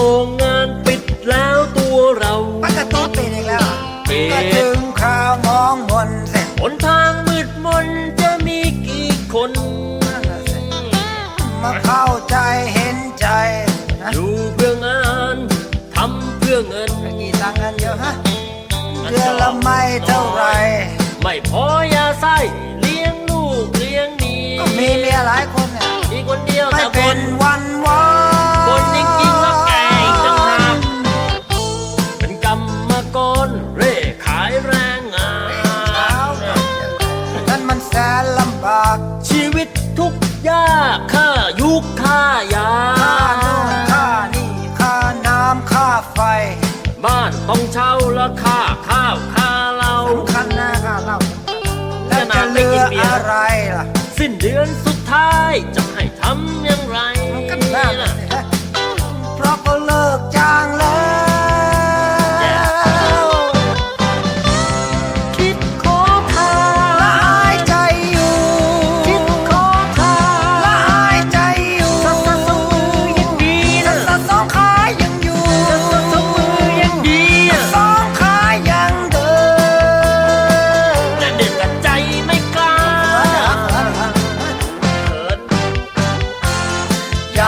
รงงานปิดแล้วตัวเราปันจะต๊อบปิดอีกแล้วป็ดถึงข่าวมองมนเสร็จหนทางมืดมนจะมีกี่คนมาเข้าใจเห็นใจอยู่เพื่องานทำเพื่อเงินกี่ตังเงินเยอะฮะเพื่อนละไม่เท่าไร ไม่พอยาใส้เลี้ยงลูกเลี้ยงเมียก็มีเมียหลายคน ล้วจะเหลืออะไรล่ะ สิ้นเดือนสุดท้ายจะให้ทำอย่างไรมันก็น่าน่ะสิ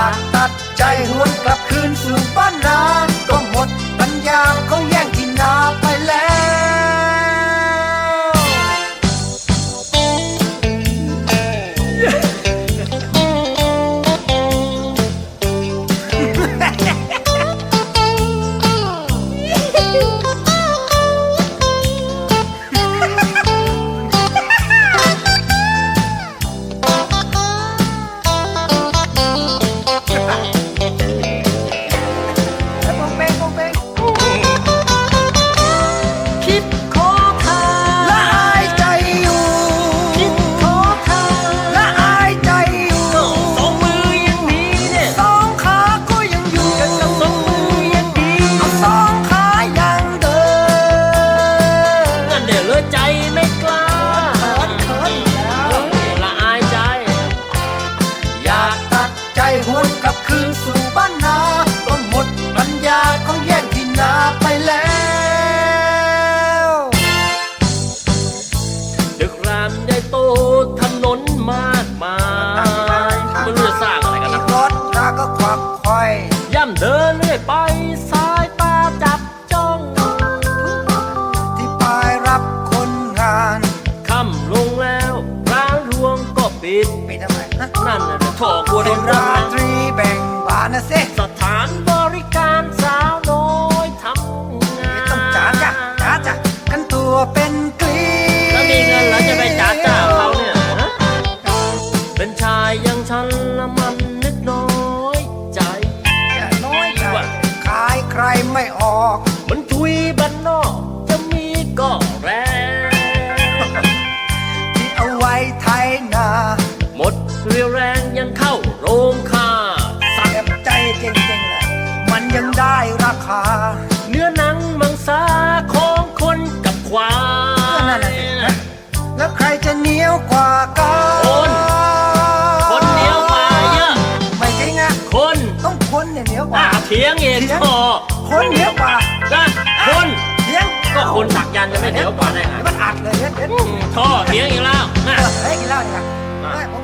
ากตัดใจหวนกลับคืนสู่บ้านนาก็หมดปัญญาเขาแย่งที่นาไปแล้วแล้ว โตถนนมากมายไม่รู้จะสร้างอะไรกันนะรถราก็ควักไขว่ย่ำเดินเรื่อยไปสายตาจับจ้อง ที่ปลายรับคนงานค่ำลงแล้วร้านรวงก็ปิด ไปทำไมฮะนั่นน่ะถอกบัวเป็โดนนราร้านตรีแบ่งบานนะสิสถานบริการ ถียงเองเถียง พอคนเหนียวกว่านะคนเถียงก็คนสักยันต์จะไม่เถียงกว่าได้ไงเดี๋ยวมันอัดเลยเด็ดเด็ดอืมท่อเถียงอีกแล้วนะ เฮ้ยกินเหล้าดีกว่าเฮ้ยผม